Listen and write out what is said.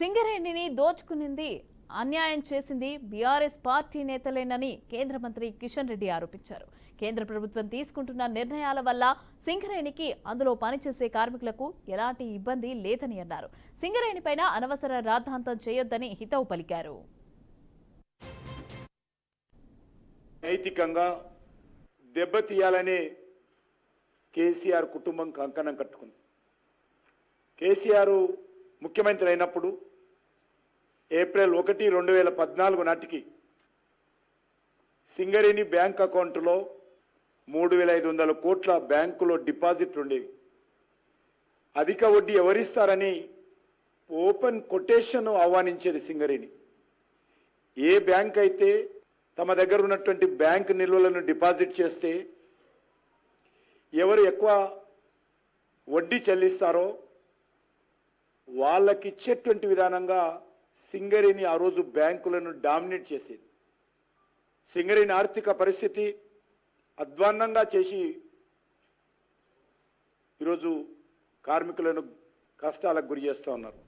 సింగరేణిని దోచుకునింది అన్యాయం చేసింది BRS party నేతలేనని కేంద్ర మంత్రి కిషన్ రెడ్డి ఆరోపించారు. కేంద్ర ప్రభుత్వం తీసుకుంటున్న నిర్ణయాల వల్ల సింగరేణికి అందులో పనిచేసే కార్మికులకు ఎలాంటి ఇబ్బంది లేదని అన్నారు. సింగరేణిపైన అనవసర రాద్ధాంతం చేయొద్దని హితవు పలికారు. నైతికంగా దెబ్బతీయాలని కేసీఆర్ కుటుంబం కంకణం కట్టుకుంది. కేసీఆర్ ముఖ్యమంత్రి అయినప్పుడు ఏప్రిల్ ఒకటి రెండు వేల పద్నాలుగు నాటికి సింగరేణి బ్యాంక్ అకౌంట్లో మూడు వేల ఐదు వందల కోట్ల బ్యాంకులో డిపాజిట్ ఉండేవి. అధిక వడ్డీ ఎవరిస్తారని ఓపెన్ కొటేషన్ ఆహ్వానించేది సింగరేణి. ఏ బ్యాంక్ అయితే తమ దగ్గర ఉన్నటువంటి బ్యాంక్ నిల్వలను డిపాజిట్ చేస్తే ఎవరు ఎక్కువ వడ్డీ చెల్లిస్తారో వాళ్ళకి ఇచ్చేటువంటి విధానంగా సింగరేణి ఆ రోజు బ్యాంకులను డామినేట్ చేసేది. సింగరేణి ఆర్థిక పరిస్థితి అధ్వాన్నంగా చేసి ఈరోజు కార్మికులను కష్టాలకు గురి చేస్తూ ఉన్నారు.